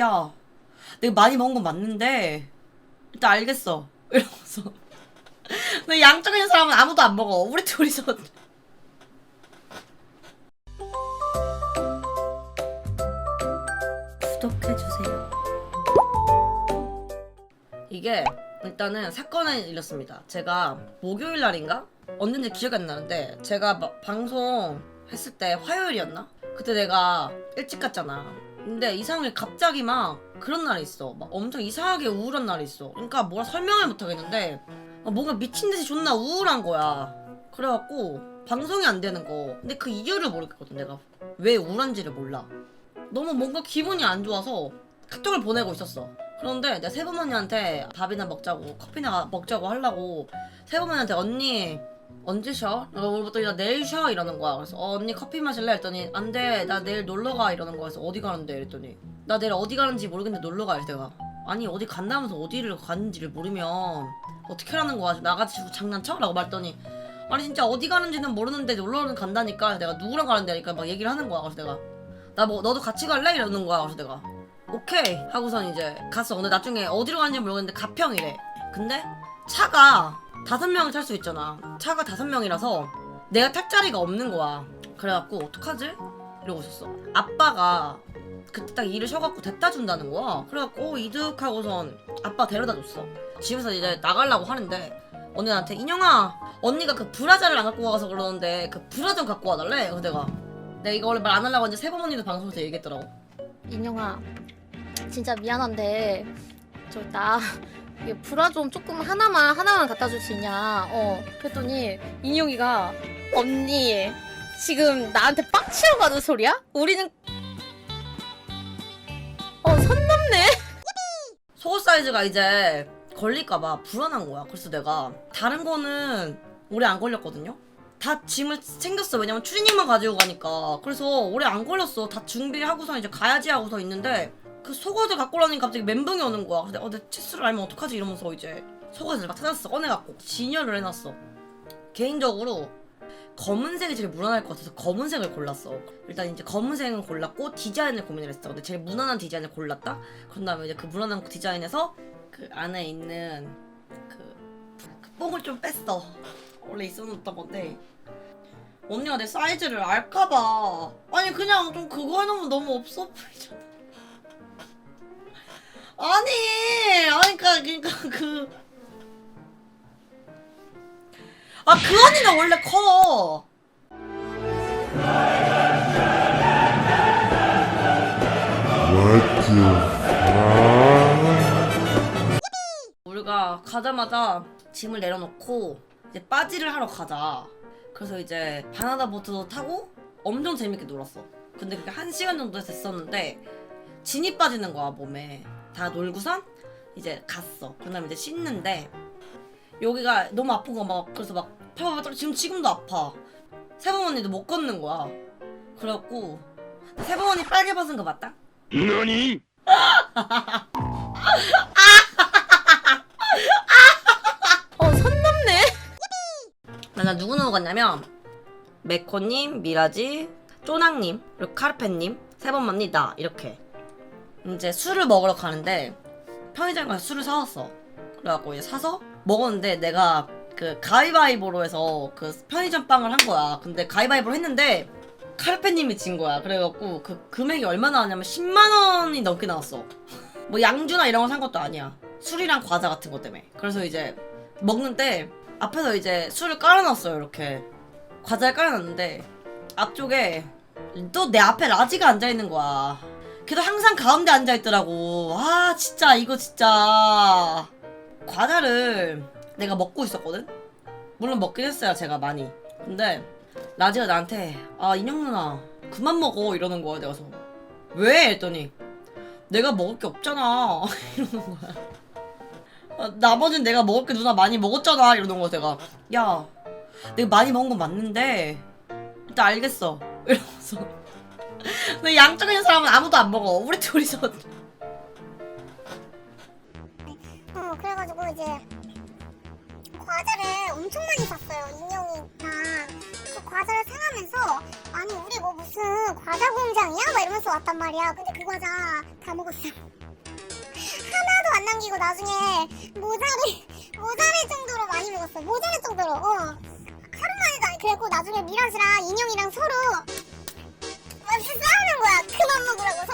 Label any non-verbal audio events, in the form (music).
야, 내가 많이 먹은 건 맞는데, 일단 알겠어. (laughs) 이러면서. 근데 있는 사람은 아무도 안 먹어. 우리 둘이서. (laughs) 구독해주세요. 이게 일단은 사건은 이렇습니다. 제가 목요일 날인가? 언젠지 기억이 안 나는데 제가 막 방송 했을 때 화요일이었나? 그때 내가 일찍 갔잖아. 근데 이상하게 갑자기 막 그런 날이 있어. 막 엄청 이상하게 우울한 날이 있어. 그러니까 뭐라 설명을 못 하겠는데 막 뭔가 미친 듯이 존나 우울한 거야. 그래갖고 방송이 안 되는 거. 근데 그 이유를 모르겠거든. 내가 왜 우울한지를 몰라. 너무 뭔가 기분이 안 좋아서 카톡을 보내고 있었어. 그런데 내가 세부모님한테 밥이나 먹자고 커피나 먹자고 하려고 세부모님한테 언니 언제 쉬어? 물어봤더니 나 내일 쉬어 이러는 거야. 그래서 어, 언니 커피 마실래? 했더니 안 돼. 나 내일 놀러 가 이러는 거야. 그래서 어디 가는데? 이랬더니 나 내일 어디 가는지 모르겠는데 놀러 가. 내가 아니 어디 간다면서 어디를 가는지를 모르면 어떻게 하라는 거야? 나가지고 장난쳐? 라고 말했더니 아니 진짜 어디 가는지는 모르는데 놀러는 간다니까 내가 누구랑 가는데 하니까 막 얘기를 하는 거야. 그래서 내가 나 뭐 너도 같이 갈래? 이러는 거야. 그래서 내가 오케이 하고선 이제 갔어. 근데 나중에 어디로 가는지 모르겠는데 가평이래. 근데 차가 다섯 명을 탈 수 있잖아. 차가 다섯 명이라서 내가 탈 자리가 없는 거야. 그래갖고 어떡하지? 이러고 있었어. 아빠가 그때 딱 일을 쉬어갖고 데려다 준다는 거야. 그래갖고 오, 이득하고선 아빠 데려다 줬어. 집에서 이제 나가려고 하는데 언니 나한테 인영아 언니가 그 브라자를 안 갖고 가서 그러는데 그 브라 좀 갖고 와달래. 그래서 내가 내가 이거 원래 말 안 하려고 했는데 세범 언니도 방송에서 얘기했더라고. 인영아 진짜 미안한데 저 나 이게 브라 좀 조금 하나만 하나만 갖다 줄 수 있냐 어 그랬더니 인영이가 언니 지금 나한테 빡치러 가는 소리야? 우리는 어선 넘네 (laughs) 속옷 사이즈가 이제 걸릴까봐 불안한 거야. 그래서 내가 다른 거는 오래 안 걸렸거든요. 다 짐을 챙겼어. 왜냐면 추리닝만 가지고 가니까. 그래서 오래 안 걸렸어. 다 준비를 하고서 이제 가야지 하고서 있는데 그 속옷을 갖고 오라니 갑자기 멘붕이 오는 거야. 근데 어, 내 치수를 알면 어떡하지 이러면서 이제 속옷을 막 찾았어. 꺼내갖고 진열을 해놨어. 개인적으로 검은색이 제일 무난할 것 같아서 검은색을 골랐어. 일단 이제 검은색은 골랐고 디자인을 고민을 했어. 근데 제일 무난한 디자인을 골랐다. 그런 다음에 이제 그 무난한 디자인에서 그 안에 있는 그, 그 뽕을 좀 뺐어. 원래 있었던 건데 언니가 내 사이즈를 알까봐. 아니 그냥 좀 그거 해놓으면 너무 없어 보이잖아. 아니, 아니 그러니까 그러니까 그. 아, 그 언니는 원래 커. What the fuck? 우리가 가자마자 짐을 내려놓고 이제 빠지를 하러 가자. 그래서 이제 바나나 보트도 타고 엄청 재밌게 놀았어. 근데 그게 한 시간 정도 됐었는데 진이 빠지는 거야 몸에. 다 놀고선 이제 갔어. 그 다음에 이제 씻는데 여기가 너무 아픈 거막 그래서 막 팔팔 지금 지금도 아파. 세범 언니도 못 걷는 거야. 그래갖고 세범 언니 빨개 벗은 거 맞다? 너니? 어선 넘네 나, 나 누구 누구 갔냐면 메코님, 미라지, 쪼낭님, 그리고 카르페님, 세번만니 나 이렇게 이제 술을 먹으러 가는데 편의점 가서 술을 사왔어. 그래갖고 이제 사서 먹었는데 내가 그 가위바위보로 해서 그 편의점 빵을 한 거야. 근데 가위바위보를 했는데 카르페님이 진 거야. 그래갖고 그 금액이 얼마 나왔냐면 10만 원이 넘게 나왔어. (laughs) 뭐 양주나 이런 거 산 것도 아니야. 술이랑 과자 같은 것 때문에. 그래서 이제 먹는데 앞에서 이제 술을 깔아놨어요 이렇게 과자를 깔아놨는데 앞쪽에 또 내 앞에 라지가 앉아 있는 거야 걔도 항상 가운데 앉아있더라고. 아 진짜 이거 진짜. 과자를 내가 먹고 있었거든? 물론 먹긴 했어요 제가 많이. 근데 라지가 나한테 아 인형 누나 그만 먹어. 이러는 거야 내가 그래서 왜? 했더니 내가 먹을 게 없잖아. (laughs) 이러는 거야. 아, 나머지는 내가 먹을 게 누나 많이 먹었잖아. 이러는 거야 내가 야 내가 많이 먹은 건 맞는데 일단 알겠어. (laughs) 이러면서 근데 있는 사람은 아무도 안 먹어. 우리 둘이서. 어 그래가지고 이제 과자를 엄청 많이 샀어요. 인형이랑 그 과자를 사가면서 아니 우리 뭐 무슨 과자 공장이야? 막 이러면서 왔단 말이야. 근데 그 과자 다 먹었어요. 하나도 안 남기고 나중에 모자를 모자랄 정도로 많이 먹었어 모자랄 정도로. 어. 하루 만에도 아니 그래갖고 나중에 미라즈랑 인형이랑 서로 그만 하는 거야. 그만 먹으라고.